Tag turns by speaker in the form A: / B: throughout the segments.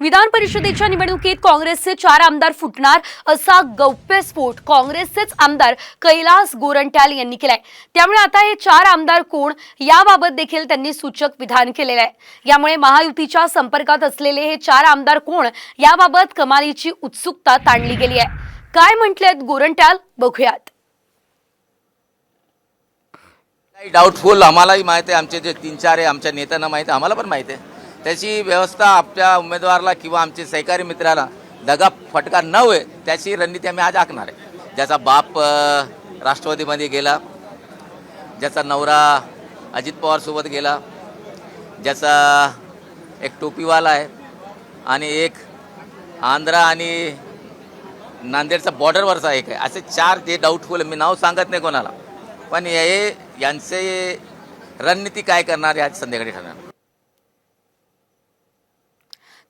A: विधान परिषदेच्या निवडणुकीत काँग्रेसचे चार आमदार फुटणार असा गौप्यस्फोट काँग्रेसचेच आमदार कैलास गोरंट्याल यांनी केलाय. त्यामुळे आता हे चार आमदार कोण याबाबत देखील त्यांनी सूचक विधान केलेलं आहे. यामुळे महायुतीच्या संपर्कात असलेले हे चार आमदार कोण याबाबत कमालीची उत्सुकता ताणली गेली आहे. काय म्हटलेत गोरंट्याल? बघूयात.
B: डाऊटफुल आम्हालाही माहिती आहे. आमचे जे तीन चार आहे आमच्या नेत्यांना माहिती आहे. आम्हाला पण माहिती आहे. त्याची व्यवस्था आपल्या उमेदवाराला किंवा आमचे सहकारी मित्राला दगा फटका न होय त्याची रणनीती आम्ही आज आखणार आहे. ज्याचा बाप राष्ट्रवादीमध्ये गेला ज्याचा नवरा अजित पवारसोबत गेला ज्याचा एक टोपीवाला आहे आणि एक आंध्रा आणि नांदेडचा बॉर्डरवरचा एक आहे. असे चार जे डाऊटफुल मी नाव सांगत नाही कोणाला पण हे यांचे रणनीती काय करणार हे आज संध्याकाळी ठरणार.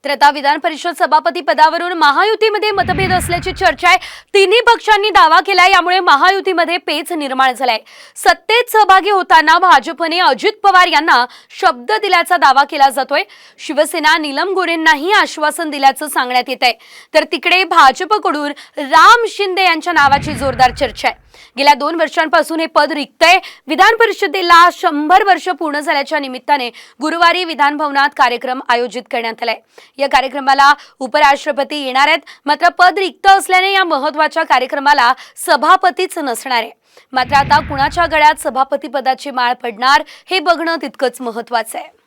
A: तर आता विधान परिषद सभापती पदावरून महायुतीमध्ये मतभेद असल्याची चर्चा आहे. तिन्ही पक्षांनी दावा केलाय यामुळे महायुतीमध्ये पेच निर्माण झालाय. सत्तेत सहभागी होताना भाजपने अजित पवार यांना शब्द दिल्याचा दावा केला जातोय. शिवसेना नीलम गोरेंनाही आश्वासन दिल्याचं सांगण्यात येत आहे. तर तिकडे भाजपकडून राम शिंदे यांच्या नावाची जोरदार चर्चा आहे. गेल्या दोन वर्षांपासून हे पद रिक्त आहे विधान परिषदेला शंभर वर्ष पूर्ण झाल्याच्या निमित्ताने गुरुवारी विधानभवनात कार्यक्रम आयोजित करण्यात आलाय. या कार्यक्रमाला उपराष्ट्रपती येणार आहेत. मात्र पद रिक्त असल्याने या महत्त्वाच्या कार्यक्रमाला सभापतीच नसणार आहे. मात्र आता कुणाच्या गळ्यात सभापती पदाची माळ पडणार हे बघणं तितकंच महत्वाचं आहे.